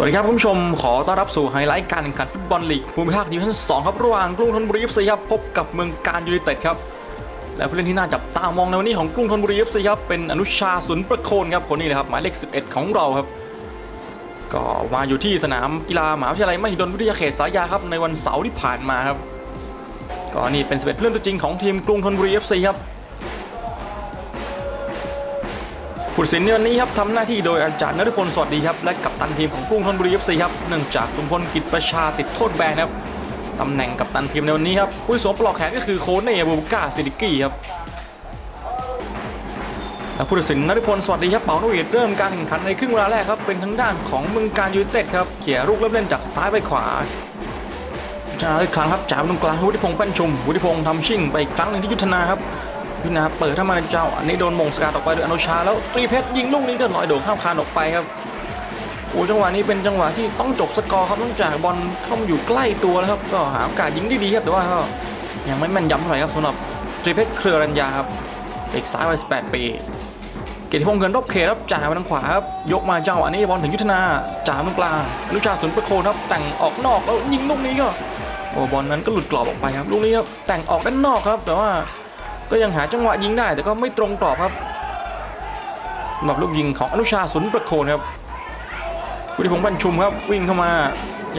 สวัสดีครับคุณผู้ชมขอต้อนรับสู่ไฮไลท์การแข่งขันฟุตบอลลีกภูมิภาคดิวิชั่น2ครับระหว่างกรุงธนบุรี FC ครับพบกับเมืองการยูไนเต็ดครับและผู้เล่นที่น่าจับตามองในวันนี้ของกรุงธนบุรี FC ครับเป็นอนุชาสุนประโคนครับคนนี้เลยครับหมายเลข 11 ของเราครับ ก็มาอยู่ที่สนามกีฬามหาวิทยาลัยมหิดลวิทยาเขตสายยาครับในวันเสาร์ที่ผ่านมาครับก็นี่เป็น11ผู้เล่นตัวจริงของทีมกรุงธนบุรี FC ครับ ผู้ตัดสินในวันนี้ครับทำหน้าที่โดยอาจารย์นฤพลสวัสดีครับและกัปตันทีมของกรุงธนบุรีเอฟซีครับเนื่องจากคุณพลกิจประชาติดโทษแบนครับตำแหน่งกัปตันทีมในวันนี้ครับผู้ที่สวมปลอกแขนก็คือโค้ชเนบูก้าซิดิกี้ครับและผู้ตัดสินนฤพลสวัสดีครับเป่านกหวีดเริ่มการแข่งขันในครึ่งเวลาแรกครับเป็นทางด้านของเมืองการยูเต็ดครับเขี่ยลูกเริ่มเล่นจากซ้ายไปขวาชนะอีกครั้งครับจ่ายมตรงกลางวุฒิพงษ์แป้นชุมวุฒิพงษ์ทำชิ่งไปอีกครั้งหนึ่งที่ยุทธนาครับ ยุทธนาเปิดเข้ามาเจ้าอันนี้โดนมงสกัดออกไปโดยอนุชาแล้วตรีเพชรยิงลูกนี้ก็ลอยโด่งข้ามคานออกไปครับโอ้จังหวะนี้เป็นจังหวะที่ต้องจบสกอร์ครับต้องจากบอลเข้ามาอยู่ใกล้ตัวแล้วครับก็หาโอกาสยิงได้ดีครับแต่ว่าก็ยังไม่แม่นยำเท่าไหร่ครับสำหรับตรีเพชรเครือรัญญาครับเด็กซ้ายวัย18ปีเกียรติพงษ์เงินรอบเขตครับจ่ายมาทางขวาครับยกมาเจังหวะนี้บอลถึงยุทธนาจ่ายมาตรงกลางอนุชาสุนประโคนครับแต่งออกนอกแล้วยิงลูกนี้ก็โอ้บอลนั้นก็หลุดกรอบออกไปครับลูกนี้ครับแต่งออกด้านนอกครับแต่ว่า ก็ยังหาจังหวะยิงได้แต่ก็ไม่ตรงกรอบครับสำหรับลูกยิงของอนุชาสุนประโคนครับวุฒิพงษ์บรรชุมครับวิ่งเข้ามา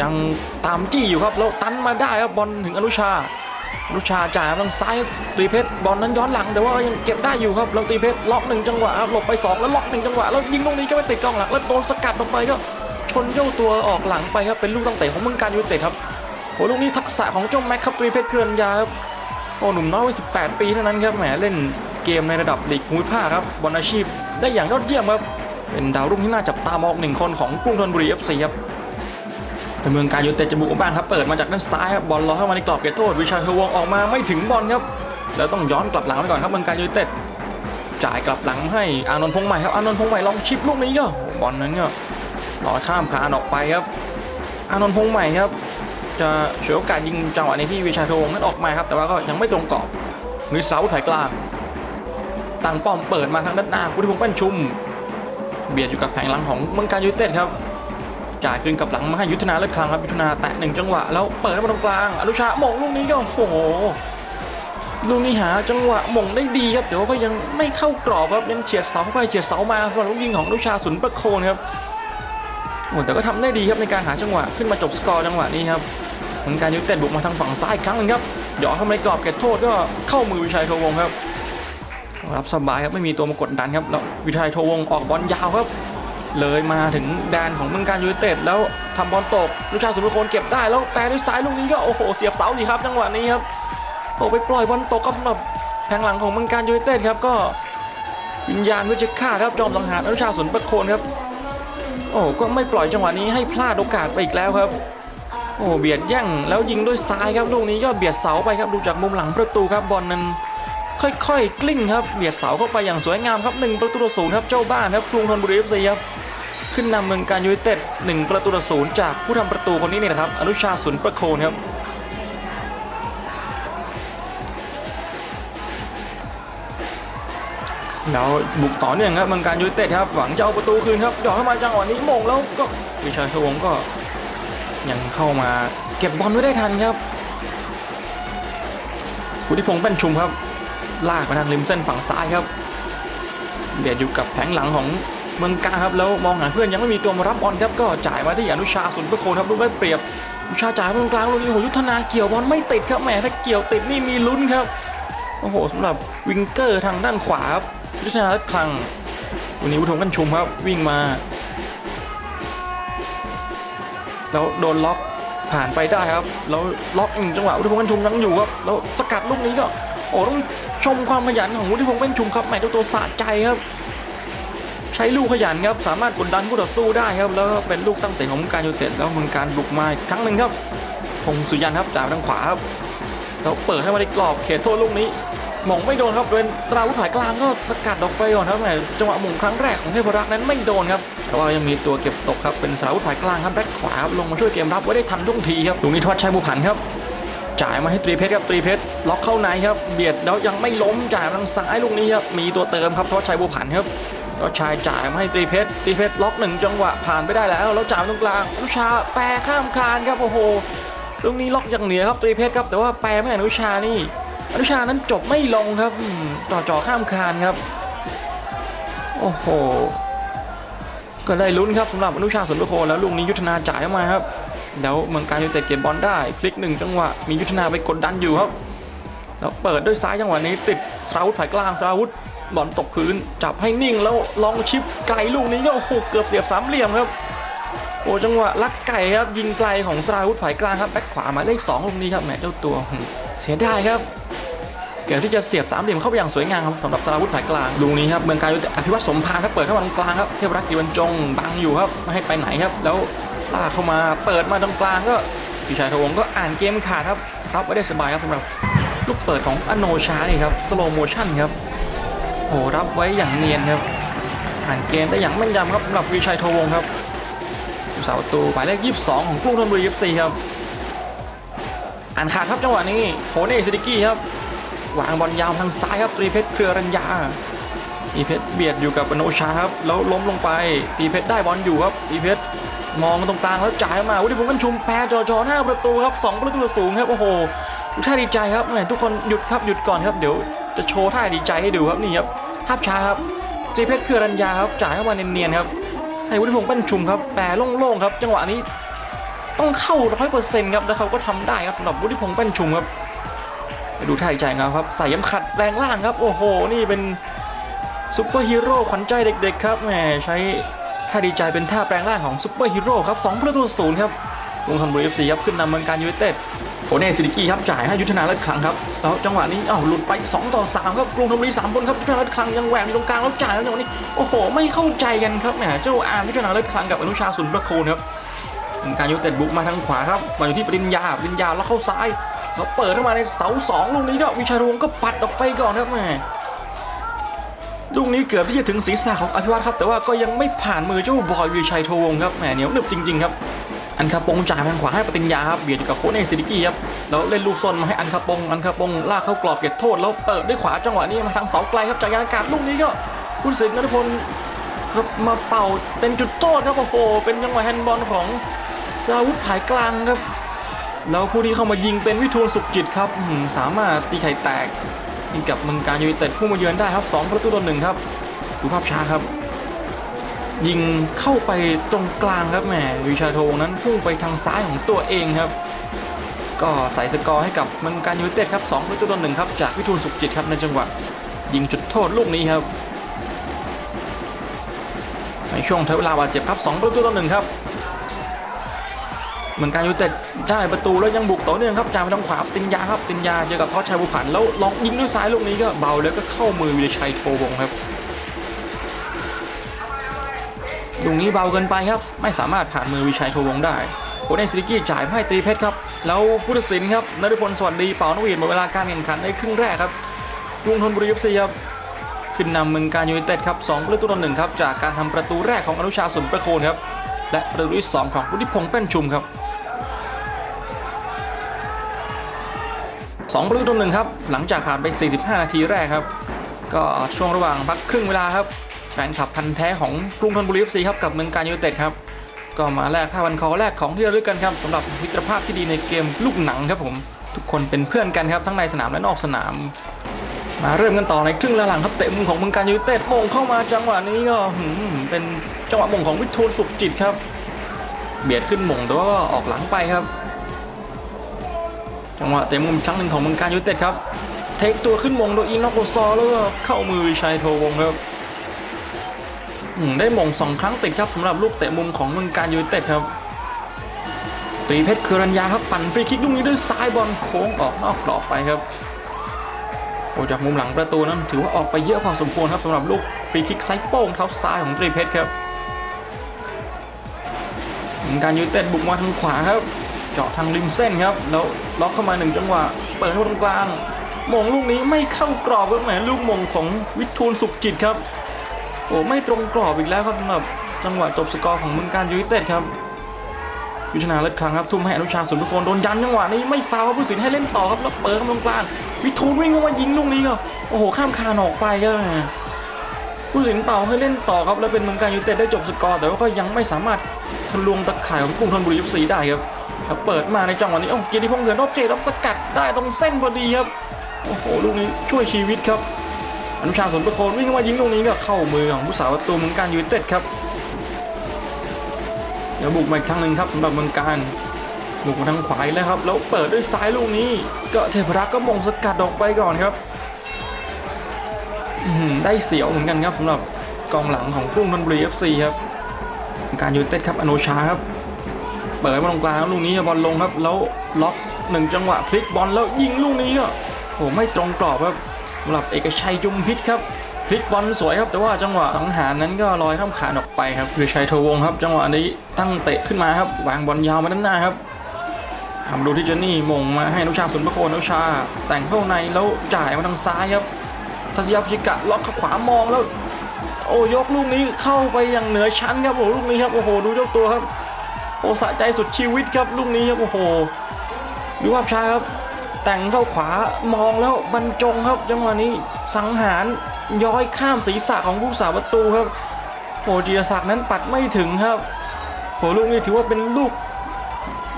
ยังตามจี้อยู่ครับแล้วตันมาได้ครับบอลถึงอนุชาอนุชาจ่ายทางซ้ายตีเพชรบอลนั้นย้อนหลังแต่ว่ายังเก็บได้อยู่ครับแล้วตีเพชรล็อกหนึ่งจังหวะครับหลบไปสองแล้วล็อกหนึ่งจังหวะแล้วยิงตรงนี้ก็ไม่ติดกองหลังแล้วโดนสกัดออกไปก็ชนเจ้าตัวออกหลังไปครับเป็นลูกตั้งเตะของเมืองการยูเต็ดครับโอ้ลูกนี้ทักษะของเจ้าแม็กครับตีเพชรเคลื่อนยาครับ โอ้หนุ่มน้อยวัย18 ปีเท่านั้นครับแหมเล่นเกมในระดับลีกภูมิภาคครับบอลอาชีพได้อย่างยอดเยี่ยมครับเป็นดาวรุ่งที่น่าจับตามองหนึ่งคนของกรุงธนบุรี FC ครับเป็นเมืองการยูเต็ดจะบุกบ้างครับเปิดมาจากด้านซ้ายครับบอลลอเข้ามาในกรอบเขตโทษวิชาเทวงออกมาไม่ถึงบอลครับแล้วต้องย้อนกลับหลังไปก่อนครับเมืองการยูเต็ดจ่ายกลับหลังให้อานนท์พงใหม่ครับอานนท์พงใหม่ลองชิปลูกนี้ก็บอลนั้นก็ลอยข้ามคานออกไปครับ อานนท์พงใหม่ครับ จะฉวยโอกาสยิงจังหวะในที่วิชาโทวงนั้นออกมาครับ แต่ว่าก็ยังไม่ตรงกรอบนุ้ยสาวถอยกลางตั้งป้อมเปิดมาทางด้านหน้าพุทธิพงษ์แป้นชุม เบียดอยู่กับแผงหลังของเมืองการยูเต็ดครับจ่ายคืนกับหลังมาให้ยุทธนาเลิศคลังครับยุทธนาแตะหนึ่งจังหวะแล้วเปิดมาตรงกลางอนุชาหม่งลูกนี้ก็โอ้โหลูกนี้หาจังหวะหม่งได้ดีครับแต่ว่าก็ยังไม่เข้ากรอบครับยังเฉียดเสาไปเฉียดเสามาสำหรับลูกยิงของอนุชาสุนประโคนครับโอ้แต่ก็ทำได้ดีครับในการหาจังหวะขึ้นมาจบสกอร์จังหวะนี้ครับ เมือนการยูเต็ดบุกมาทางฝั่งซ้ายอีกครั้งหนึงครับหยอดเข้ามาในกรอบเขตโทษก็เข้ามือวิชัยโทวงครับรับสบายครับไม่มีตัวมากดดันครับแล้ววิชัยโทวงออกบอลยาวครับ เลยมาถึงแดนของเมืองการยูเต็ดแล้วทำบอลตกลูกชาสุนทรโคนเก็บได้แล้วแปรด้วยซ้ายลูกนี้ก็โอ้โหเสียบเสาดีครับจังหวะนี้ครับโอ้ไปปล่อยบอลตกครับสำหรับแผงหลังของเมืองการยูเต็ดครับก็วิญญาณวิจิฆาครับจอมสังหารอนุชาสุนประโคนครับ โอ้ก็ไม่ปล่อยจังหวะนี้ให้พลาดโอกาสไปอีกแล้วครับ โอ้เบียดแย่งแล้วยิงด้วยซ้ายครับลูกนี้ก็เบียดเสาไปครับดูจากมุมหลังประตูครับบอลนั้นค่อยๆ กลิ้งครับเบียดเสาเข้าไปอย่างสวยงามครับหนึ่งประตูต่อศูนย์ครับเจ้าบ้านครับกรุงธนบุรีเอฟซีครับขึ้นนำเมืองการยูไนเต็ดหนึ่งประตูต่อศูนย์จากผู้ทำประตูคนนี้นี่นะครับอนุชาสุนประโคนครับแล้วบุกต่อเนื่องครับเมืองการยูไนเต็ดครับหวังจะเอาประตูคืนครับหยอดเข้ามาจังหวะนี้มงแล้วก็วิชัยชวงก็ ยังเข้ามาเก็บบอลไว้ได้ทันครับพุทธิพงษ์แป้นชุมครับ ลากไปทางริมเส้นฝั่งซ้ายครับเบียดอยู่กับแผงหลังของเมืองกาครับแล้วมองหาเพื่อนยังไม่มีตัวมารับบอลครับก็จ่ายมาที่อนุชาสุนประโคนครับลูกได้เปรียบอนุชาจ่ายไปตรงกลางลูกนี้โหยุทธนาเกี่ยวบอลไม่ติดครับแหมถ้าเกี่ยวติดนี่มีลุ้นครับโอ้โหสำหรับวิงเกอร์ทางด้านขวาครับยุทธนาเล็ดคลัง วันนี้พุทธิพงษ์แป้นชุมครับวิ่งมา แล้วโดนล็อกผ่านไปได้ครับ แล้วล็อกอีกหนึ่งจังหวะวุฒิพงษ์เป็นชุมยังอยู่ครับแล้วสกัดลูกนี้ก็โอ้ต้องชมความขยันของวุฒิพงษ์เป็นชุมครับแหมเจ้าตัวสะใจครับ ใช้ลูกขยันครับสามารถกดดันผู้ต่อสู้ได้ครับ แล้วเป็นลูกตั้งเตะของการยูเต็ดแล้วมันการบุกมาอีกครั้งหนึ่งครับพงศ์สุยันครับจายไปทางขวาครับแล้วเปิดให้มาในกรอบเขตโทษลูกนี้หม่งไม่โดนครับเป็นสราวุธผายกลางก็สกัดออกไปก่อนครับแหมจังหวะหม่งครั้งแรกของเทพรักษ์นั้นไม่โดนครับ แต่ว่ายังมีตัวเก็บตกครับเป็นสราวุธผายกลางครับแบ็คขวาครับลงมาช่วยเกมรับไว้ได้ทันท่วงทีครับลูกนี้ทวัชชัยบุพันครับจ่ายมาให้ตรีเพชรครับตรีเพชรล็อกเข้าในครับเบียดแล้วยังไม่ล้มจ่ายทางซ้ายลูกนี้ครับมีตัวเติมครับทวัชชัยบุพันครับก็ชายจ่ายมาให้ตรีเพชรตรีเพชรล็อกหนึ่งจังหวะผ่านไปได้แล้วแล้วจ่ายมตรงกลางอนุชาแปรข้ามคานครับโอ้โหตรงนี้ล็อกอย่างเหนือครับตรีเพชรครับแต่ว่าแปรไม่อนุชานี่ อนุชานั้นจบไม่ลงครับต่อจ่อข้ามคานครับ โอ้โห ก็ได้ลุ้นครับสำหรับอนุชาสุนทรโคแล้วลูกนี้ยุทธนาจ่ายเข้ามาครับ แล้วเมืองการยูเต็ดเก็บบอลได้พลิกหนึ่งจังหวะมียุทธนาไปกดดันอยู่ครับแล้วเปิดด้วยซ้ายจังหวะนี้ติดสราวุธผ่ายกลางสราวุธบอลตกพื้นจับให้นิ่งแล้วลองชิปไกลลูกนี้ก็โอ้โหเกือบเสียบสามเหลี่ยมครับโอ้จังหวะลักไก่ครับยิงไกลของสราวุธผ่ายกลางครับแบ็คขวาหมายเลขสองลูกนี้ครับแหมเจ้าตัวเสียดายครับ เกือบที่จะเสียบสามเหลี่ยมเข้าไปอย่างสวยงามครับสำหรับสราวุธผ่ายกลางลูกนี้ครับเมืองกายอภิวัตสมพานครับเปิดเข้ามาตรงกลางครับเทพรักษ์ดีวันจงบังอยู่ครับไม่ให้ไปไหนครับ แล้วลากเข้ามาเปิดมาตรงกลางก็พิชัยทวงก็อ่านเกมขาดครับรับไว้ได้สบายครับสำหรับลูกเปิดของอโนชานี่ครับสโลโมชั่นครับโอ้รับไว้อย่างเนียนครับอ่านเกมได้อย่างแม่นยำครับสำหรับวิชัยทวงครับผู้สาวประตูหมายเลข22 ของกรุงธนบุรี FC ครับอ่านขาดครับจังหวะนี้โคเน่ซิดิกี้ครับ วางบอลยาวทางซ้ายครับตรีเพชรเครือรัญญาตีเพชรเบียดอยู่กับอโนชาครับแล้วล้มลงไปตีเพชรได้บอลอยู่ครับตีเพชรมองตรงกลางแล้วจ่ายมาวุฒิพงษ์กันชุมแปรจอจอหน้าประตูครับสองประตูต่อศูนย์ครับโอ้โหท่าดีใจครับแหมทุกคนหยุดครับหยุดก่อนครับเดี๋ยวจะโชว์ท่าดีใจให้ดูครับนี่ครับภาพช้าครับตีเพชรเครือรัญญาครับจ่ายเข้ามาเนียนๆครับให้วุฒิพงษ์ปั้นชุมครับแปรโล่งๆครับ จังหวะนี้ต้องเข้าร้อยเปอร์เซ็นต์ครับแล้วเขาก็ทำได้ครับสำหรับวุฒิพงษ์ปั้นชุมครับ ไปดูท่าดีใจงเขาครับใส่ย้ำขัดแรงล่างครับ โอ้โห นี่เป็นซุปเปอร์ฮีโร่ขวัญใจเด็ก ๆ ครับแหมใช้ท่าดีใจเป็นท่าแปลงร่างของซุปเปอร์ฮีโร่ครับสองประตูศูนย์ครับกรุงธนบุรีเอฟซีครับขึ้นนำเมืองการยูไนเต็ดโคเน่ซิดิกี้ครับจ่ายให้ยุทธนาเลิศคลังครับแล้วจังหวะนี้อ้าวหลุดไป 2 ต่อ 3 ครับกรุงธนบุรี3คนครับยุทธนาเลิศคลังยังแหวกอยู่ตรงกลางแล้วจ่ายแล้วจังหวะนี้โอ้โหไม่เข้าใจกันครับแหมเจ้าอาร์มยุทธนาเลิศคลังกับอนุชาสุนประโคนครับการยุทธเต็ดบุกมาทางขวาครับมาอยู่ที่ปริญญาปริญญาแล้วเข้าซ้าย แล้วเปิดเข้ามาในเสาสองลูกนี้ก็วิชารวงก็ปัดออกไปก่อนครับแหมลูกนี้เกือบที่จะถึงศีรษะของอภิวัตครับ แต่ว่าก็ยังไม่ผ่านมือเจ้าบอยวีชัยทวงครับแหมเหนียวหนึบจริงๆครับอันคาปงจ่ายทางขวาให้ปฏิญญาครับเบียดกับโคเน่ซิดิกี้ครับแล้วเล่นลูกซนมาให้อันคาปงอันคาปงลากเข้ากรอบเก็บโทษแล้วเปิดด้วยขวาจังหวะนี้มาทางเสาไกลครับจากยานอากาศลูกนี้ก็คุณศิษย์นรพลครับมาเป่าเป็นจุดโทษครับโอ้โหเป็นจังหวะแฮนด์บอลของสาวุธผายกลางครับ แล้วผู้ที่เข้ามายิงเป็นวิทูลสุขจิตครับสามารถตีไข่แตกให้กับมืองการยูไนเต็ดผู้มาเยือนได้ครับสองประตูต่อหนึ่งครับดูภาพช้าครับ ยิงเข้าไปตรงกลางครับแหมวิชาโทงนั้นพุ่งไปทางซ้ายของตัวเองครับ ก็ใส่สกอร์ให้กับมืองการยูไนเต็ดครับ2ประตูต่อหนึ่งครับจากวิทูลสุขจิตครับในจังหวะยิงจุดโทษลูกนี้ครับในช่วงทดเวลาบาดเจ็บครับ 2 ประตูต่อหนึ่งครับ เมืองการยูไนเต็ดได้ประตูแล้วยังบุกต่อเนื่องครับจ่ายไปทางขวาตินยาครับตินยาเจอกับทอดชัยบุผันแล้วลองยิงด้วยซ้ายลูกนี้ก็เบาแล้วก็เข้ามือวิรชัยโทวงครับลูกนี้เบาเกินไปครับไม่สามารถผ่านมือวิชัยโทวงได้โคเนซิริกี้จ่ายให้ตรีเพชรครับแล้วผู้ตัดสินครับนฤพลสวัสดีเป่านกหวีดหมดเวลาการแข่งขันในครึ่งแรกครับกรุงธนบุรีเอฟซีครับขึ้นนำเมืองการยูไนเต็ดครับ2ประตูต่อหนึ่งครับจากการทำประตูแรกของอนุชาสุนประโคนครับและประตูที่สองของวุฒิพงษ์แป้นชุมครับ สองประตูต่อหนึ่งครับ หลังจากผ่านไป 45 นาทีแรกครับ ก็ช่วงระหว่างพักครึ่งเวลาครับแฟนคลับพันแท้ของกรุงธนบุรีเอฟซีครับกับเมืองการยูเต็ดครับ ก็มาแลกผ้าพันคอแลกของที่ระลึกกันครับสำหรับมิตรภาพที่ดีในเกมลูกหนังครับผม ทุกคนเป็นเพื่อนกันครับทั้งในสนามและนอกสนาม มาเริ่มกันต่อในครึ่งหลังครับเตะมุมของเมืองการยูเต็ดมงเข้ามาจังหวะนี้ก็เป็นจังหวะมงของวิทูลสุขจิตครับ เบียดขึ้นมงแต่ว่าออกหลังไปครับ จังหวะเตะมุมอีกครั้งหนึ่งของเมืองการยูเต็ดครับ เทคตัวขึ้นมงโดยอินอกโกซอแล้วก็เข้ามือวิชัยโทวงครับได้มงสองครั้งติดครับสำหรับลูกเตะมุมของเมืองการยูเต็ดครับตีเพชรเครัญญาครับปั่นฟรีคิกลูกนี้ด้วยซ้ายบอลโค้งออกนอกกรอบไปครับโอ้จากมุมหลังประตูนั้นถือว่าออกไปเยอะพอสมควรครับสำหรับลูกฟรีคิกไซส์โป้งเท้าซ้ายของตรีเพชรครับมืองการยูเต็ดบุกมาทางขวาครับ จาะทางริมเส้นครับแล้วล็อกเข้ามาหนึ่งจังหวะเปิดเข้าตรงกลางมงลูกนี้ไม่เข้ากรอบครับแหมลูกมงของวิทูลสุขจิตครับ โอ้ไม่ตรงกรอบอีกแล้วครับสำหรับจังหวะจบสกอร์ของมืองการยูไนเต็ดครับยุทธนาเลิศครั้งครับทุ่มให้อนุชาสุนทรโคนโดนยันจังหวะนี้ไม่ฟาวครับผู้สินให้เล่นต่อครับแล้วเปิดตรงกลางวิทูลวิ่งเข้ามายิงลูกนี้ก็โอ้โหข้ามคานออกไปครับผู้สินเป่าให้เล่นต่อครับแล้วเป็นเมืองการยูไนเต็ดได้จบสกอร์แต่ว่าก็ยังไม่สามารถทะลวงตะข่ายของกรุงธนบุรีเอฟซีได้ครับ ครับเปิดมาในจังหวะนี้โอ้เกียรติพงษ์เหินรอบเขตรับสกัดได้ตรงเส้นพอดีครับโอ้โหลูกนี้ช่วยชีวิตครับอนุชาสนประโคนวิ่งเข้ามายิงลูกนี้ก็เข้ามือของผู้สาวประตูเมืองการยูไนเต็ดครับเดี๋ยวบุกมาอีกครั้งหนึ่งครับสำหรับเมืองการบุกมาทางขวาแล้วครับแล้วเปิดด้วยซ้ายลูกนี้ ก็เทพรักษ์ก็มงสกัดออกไปก่อนครับได้เสียวเหมือนกันครับสำหรับกองหลังของกรุงธนบุรีเอฟซีครับ การยูเต็ดครับอโนชาครับ เปิดมาตรงกลางลูกนี้บอลลงครับ แล้วล็อกหนึ่งจังหวะพลิกบอลแล้วยิงลูกนี้ก็โอ้ไม่ตรงกรอบครับสำหรับเอกชัยจุมพิษครับพลิกบอลสวยครับ แต่ว่าจังหวะสังหารนั้นก็ลอยข้ามขานออกไปครับคือชัยโทวงครับ จังหวะนี้ตั้งเตะขึ้นมาครับวางบอลยาวมาด้านหน้าครับทำดูที่เจนนี่มงมาให้นุชาสุนประโคนนุชา แต่งเข้าในแล้วจ่ายมาทางซ้ายครับทัศยาฟิกะล็อกเข้าขวามองแล้ว โอ้ยกลูกนี้เข้าไปอย่างเหนือชั้นครับโอ้ลูกนี้ครับโอ้โหดูเจ้าตัวครับ โอ้สะใจสุดชีวิตครับลูกนี้ครับโอ้โหดูภาพช้าครับ แต่งเข้าขวามองแล้วบรรจงครับจังหวะนี้สังหารย้อยข้ามศีรษะของผู้สาประตูครับโอ้จีรศักดิ์นั้นปัดไม่ถึงครับโอ้ลูกนี้ถือว่าเป็นลูก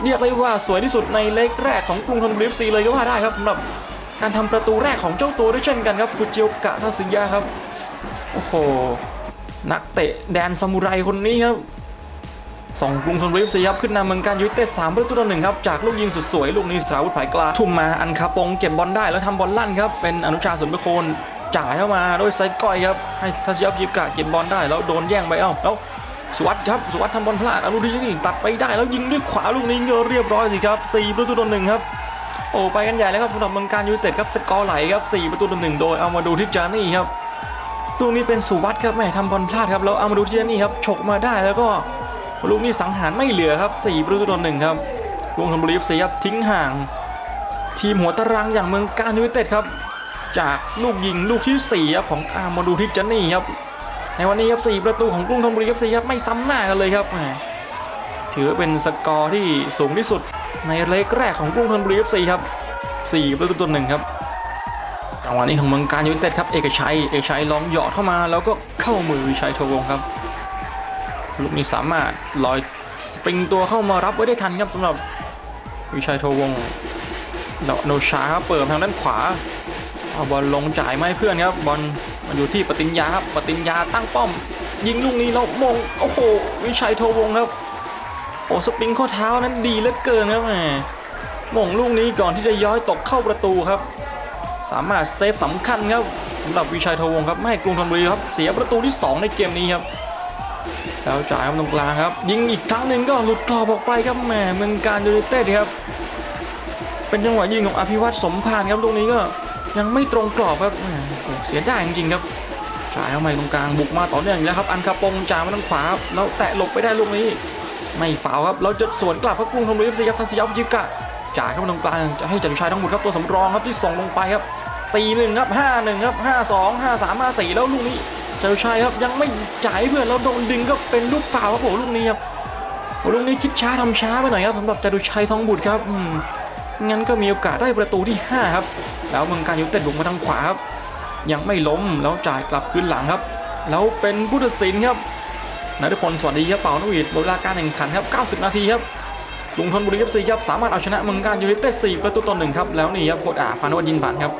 เรียกได้ว่าสวยที่สุดในเล็กแรกของกรุงธนบุรีฟซีเลยก็ว่าได้ครับสำหรับการทำประตูแรกของเจ้าตัวด้วยเช่นกันครับฟูจิโอกะทาสึยะครับโอ้โหนักเตะแดนซามูไรคนนี้ครับ ส่งกรุงธนบุรีเอฟซีครับขึ้นนำเมืองการยูไนเต็ดสามประตูต่อหนึ่งครับจากลูกยิงสุดสวยลูกนี้สาวุธไผ่กลาทุ่มมาอันคาปงเก็บบอลได้แล้วทำบอลลั่นครับเป็นอนุชาสุนปรโคนจ่ายเข้ามาด้วยไซก้อยครับให้ทัศยาฟิกะเก็บบอลได้แล้วโดนแย่งไปเอ้าแล้วสุวัสด์ครับสุวัสด์ทำบอลพลาดอนุทินนี่ตัดไปได้แล้วยิงด้วยขวาลูกนี้ก็เรียบร้อยสิครับ4ประตูต่อหนึ่งครับโอ้ไปกันใหญ่แล้วครับสำหรับเมืองการยูไนเต็ดครับสกอร์ไหลครับ4ประตูต่อหนึ่งโดยเอามาดูที่จานี่ครับลูกนี้เป็นสุวัสด์ครับแม่ทำบอลพลาดครับแล้วเอามาดูที่จานี่ครับฉกมาได้แล้วก็ ลูกนี้สังหารไม่เหลือครับ4ประตูต่อหนึ่งครับกรุงธนบุรีเอฟซีครับทิ้งห่าง ทีมหัวตารางอย่างเมืองการยูไนเต็ดครับ จากลูกยิงลูกที่สี่ครับของอามาดูที่จานี่ครับในวันนี้ครับ4ประตูของกรุงธนบุรีครับ4ครับไม่ซ้ำหน้ากันเลยครับถือเป็นสกอร์ที่สูงที่สุดในเลกแรกของกรุงธนบุรีครับ4ครับ4ประตูต่อหนึ่งครับจังหวะนี้ของเมืองการยูไนเต็ดครับเอกชัยเอกชัยลองหยอดเข้ามาแล้วก็เข้ามือวิชัยโทวงครับ ลูกนี้สามารถลอยสปริงตัวเข้ามารับไว้ได้ทันครับสำหรับวิชัยโทวงโนชาครับเปิดทางด้านขวาเอาบอลลงจ่ายไมาให้เพื่อนครับบอลมาอยู่ที่ปฏิญญาครับปฏิญญาตั้งป้อม ยิงลูกนี้แล้วมงโอ้โหวิชัยโทวงครับโอ้สปริงข้อเท้านั้นดีเหลือเกินครับแหมมงลูกนี้ก่อนที่จะย้อยตกเข้าประตูครับ สามารถเซฟสำคัญครับสำหรับวิชัยโทวงครับไม่ให้กรุงธนบุรีครับเสียประตูที่ 2 ในเกมนี้ครับ แล้วจ่ายมาตรงกลางครับ ยิงอีกครั้งหนึ่งก็หลุดกรอบออกไปครับแหมเมืองการยูไนเต็ดครับ เป็นจังหวะยิงของอภิวัตสมพานครับลูกนี้ก็ยังไม่ตรงกรอบครับแหมเสียดายจริงๆครับจ่ายเข้ามาตรงกลางบุกมาต่อเนื่องอีกแล้วครับ อันคาปงจ่ายมาทางขวาครับแล้วแตะหลบไปได้ลูกนี้ ไม่ฝาวครับแล้วจะสวนกลับครับกรุงธนบุรีเอฟซีครับทัศยาฟิจิกะจ่ายเข้ามาตรงกลางจะให้จตุชัยทั้งหมดครับตัวสำรองครับที่ส่งลงไปครับ4-1ครับ5-1ครับ5-2 5-3 5-4แล้วลูกนี้ จตุชัยครับยังไม่จ่ายเพื่อนแล้วโดนดึงก็เป็นลูกฝาวครับโอ้ลูกนี้ครับโอ้ลูกนี้คิดช้าทำช้าไปหน่อยครับสำหรับจตุชัยทองบุตรครับงั้นก็มีโอกาสได้ประตูที่ห้าครับ แล้วเมืองการยูไนเต็ดบุกมาทางขวาครับ ยังไม่ล้มแล้วจ่ายกลับคืนหลังครับ แล้วเป็นผู้ตัดสินครับนฤพลสวัสดีครับเป่านวีดหมดเวลาการแข่งขันครับ 90 นาทีครับกรุงธนบุรีเอฟซีครับสามารถเอาชนะเมืองการยูไนเต็ด4ประตูต่อหนึ่งครับแล้วนี่ครับโคดอาพานุวัฒน์ยินบันครับ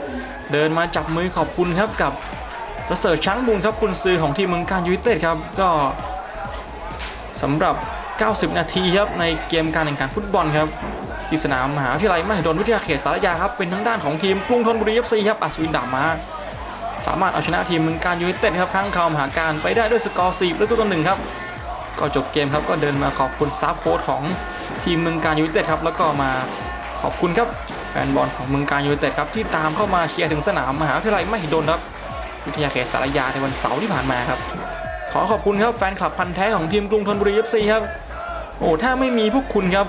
เดินมาจับมือขอบคุณครับกับ ประเสริฐช้างบุญครับคุณซื้อของทีมเมืองการยูไนเต็ดครับก็สำหรับ 90 นาทีครับในเกมการแข่งขันฟุตบอลครับที่สนามมหาวิทยาลัยมหิดลวิทยาเขตสารยาครับเป็นทางด้านของทีมกรุงธนบุรีเอฟซีครับอัศวินดามาสามารถเอาชนะทีมเมืองการยูไนเต็ดครับข้งข่าวมหาการไปได้ด้วยสกอร์4ประตูต่อหนึ่งครับก็จบเกมครับก็เดินมาขอบคุณสตาฟโค้ชของทีมเมืองการยูไนเต็ดครับแล้วก็มาขอบคุณครับแฟนบอลของเมืองการยูไนเต็ดครับที่ตามเข้ามาเชียร์ถึงสนามมหาวิทยาลัยมหิดลครับ วิทยาเขตสารยาในวันเสาร์ที่ผ่านมาครับ ขอขอบคุณครับแฟนคลับพันธ์แท้ของทีมกรุงธนบุรีเอฟซีครับโอ้ถ้าไม่มีพวกคุณครับ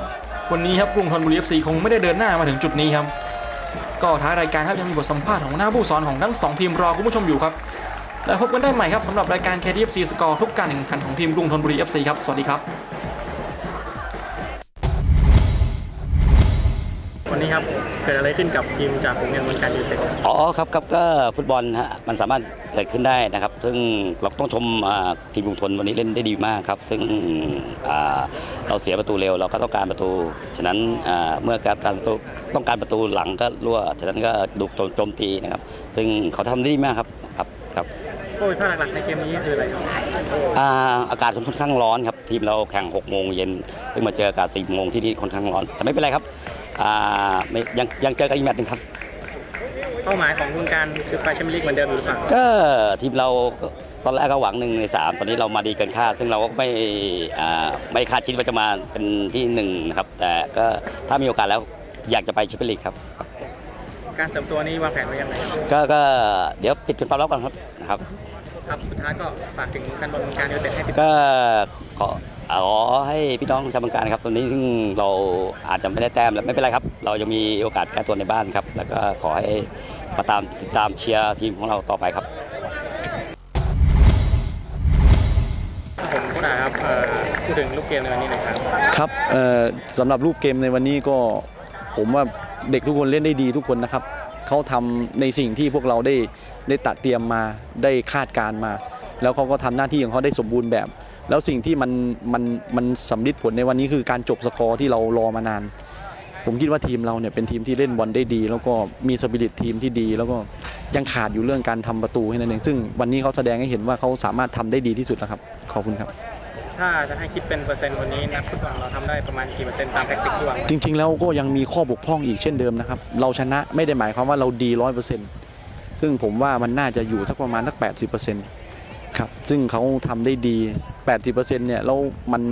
วันนี้ครับกรุงธนบุรี FC คงไม่ได้เดินหน้ามาถึงจุดนี้ครับ ก็ท้ายรายการครับยังมีบทสัมภาษณ์ของหน้าผู้สอนของทั้ง 2 ทีมรอคุณผู้ชมอยู่ครับแล้วพบกันได้ใหม่ครับสำหรับรายการ KTFC Score ทุกการแข่งขันของทีมกรุงธนบุรี FC ครับ สวัสดีครับ วันนี้นี้ครับ เกิดอะไรขึ้นกับทีมจากผลงานเมืองการยูไนเต็ดอ๋อครับครับก็ฟุตบอลฮะมันสามารถเกิดขึ้นได้นะครับ ซึ่งเราต้องชมอ่าทีมกรุงทนวันนี้เล่นได้ดีมากครับ ซึ่งอ่าเราเสียประตูเร็วเราก็ต้องการประตู ฉะนั้นอ่าเมื่อการการประตูต้องการประตูหลังก็รั่วฉะนั้นก็ดุโจมโจมตีนะครับ ซึ่งเขาทำได้ดีมากครับครับครับโอ้ยภาพหลักๆในเกมนี้คืออะไรครับอ่าอากาศค่อนข้างร้อนครับ ทีมเราแข่ง6โมงเย็นซึ่งมาเจออากาศ10โมงที่นี่ค่อนข้างร้อนแต่ไม่เป็นไรครับ อ่าไม่ยังยังเจอกันอีกแมตช์หนึงครับ เป้าหมายของวงการคือไปแชมเปี้ยนลีกเหมือนเดิมหรือเปล่าก็ทีมเราก็ตอนแรกก็หวังหนึ่งในสามตอนนี้เรามาดีเกินคาดซึ่งเราก็ไม่อ่าไม่คาดคิดว่าจะมาเป็นที่หนึ่งนะครับ แต่ก็ถ้ามีโอกาสแล้วอยากจะไปแชมเปี้ยนลีกครับ การเสริมตัวนี้วางแผนไว้ยังไงครับก็ก็เดี๋ยวปิดเป็นความลับก่อนครับนะครับ ครับสุดท้ายก็ฝากถึงแฟนบอลเมืองการยูไนเต็ดให้ติดก็ขอ ขอให้พี่น้องชาวเมืองการครับตอนนี้ซึ่งเราอาจจะไม่ได้แต้มแล้วไม่เป็นไรครับ เรายังมีโอกาสแก้ตัวในบ้านครับ แล้วก็ขอให้มาตามติดตามเชียร์ทีมของเราต่อไปครับ ผมก็ได้ครับเอ่อพูดถึงลูกเกมในวันนี้หน่อยครับ ครับเอ่อสำหรับรูปเกมในวันนี้ก็ผมว่าเด็กทุกคนเล่นได้ดีทุกคนนะครับเขาทำในสิ่งที่พวกเราได้ได้ตัดเตรียมมาได้คาดการณ์มา แล้วเขาก็ทำหน้าที่ของเขาได้สมบูรณ์แบบ แล้วสิ่งที่มันมันมันสำลิดผลในวันนี้คือการจบสกอร์ที่เรารอมานาน ผมคิดว่าทีมเราเนี่ยเป็นทีมที่เล่นบอลได้ดี แล้วก็มีสปิริตทีมที่ดี แล้วก็ยังขาดอยู่เรื่องการทำประตูให้นั่นเองซึ่งวันนี้เขาแสดงให้เห็นว่าเขาสามารถทำได้ดีที่สุดแล้วครับขอบคุณครับ ถ้าจะให้คิดเป็นเปอร์เซ็นต์วันนี้นักฟุตบอลเราทำได้ประมาณกี่เปอร์เซ็นต์ตามแท็กติกที่วางไว้จริง ๆ แล้วก็ยังมีข้อบกพร่องอีกเช่นเดิมนะครับเราชนะไม่ได้หมายความว่าเราดีร้อยเปอร์เซ็นต์ซึ่งผมว่ามันน่าจะอยู่สักประมาณสักแปดสิบเปอร์เซ็นต์ ครับซึ่งเขาทำได้ดีแปดสิบเปอร์เซ็นต์เนี่ยแล้วมัน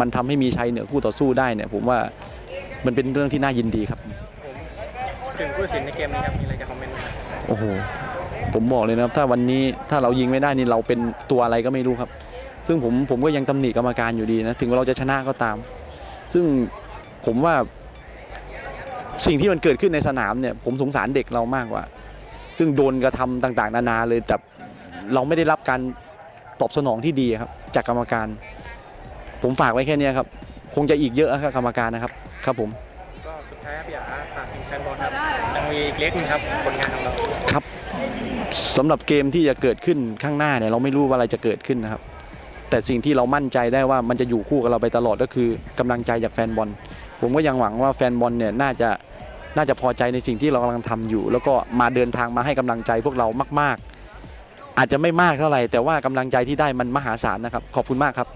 มันทำให้มีชัยเหนือคู่ต่อสู้ได้เนี่ยผมว่ามันเป็นเรื่องที่น่ายินดีครับผมถึงผู้ตัดสินในเกมนี้ครับมีอะไรจะคอมเมนต์ไหมครับโอ้โหผมบอกเลยนะครับถ้าวันนี้ถ้าเรายิงไม่ได้นี่เราเป็นตัวอะไรก็ไม่รู้ครับ ซึ่งผมผมก็ยังตำหนิกรรมการอยู่ดีนะถึงว่าเราจะชนะก็ตาม ซึ่งผมว่าสิ่งที่มันเกิดขึ้นในสนามเนี่ยผมสงสารเด็กเรามากกว่า ซึ่งโดนกระทำต่าง ๆ นานาเลยแต่ เราไม่ได้รับการตอบสนองที่ดีครับจากกรรมการ ผมฝากไว้แค่เนี้ยครับ คงจะอีกเยอะครับกรรมการนะครับครับผมก็สุดท้ายครับพี่อาฝากถึงแฟนบอลครับยังมีอีกเล็กนึงครับผลงานของเราครับสำหรับเกมที่จะเกิดขึ้นข้างหน้าเนี่ยเราไม่รู้ว่าอะไรจะเกิดขึ้นนะครับ แต่สิ่งที่เรามั่นใจได้ว่ามันจะอยู่คู่กับเราไปตลอดก็คือกำลังใจจากแฟนบอล ผมก็ยังหวังว่าแฟนบอลเนี่ยน่าจะน่าจะพอใจในสิ่งที่เรากำลังทำอยู่ แล้วก็มาเดินทางมาให้กำลังใจพวกเรามาก ๆ อาจจะไม่มากเท่าไหร่แต่ว่ากำลังใจที่ได้มันมหาศาลนะครับ ขอบคุณมากครับ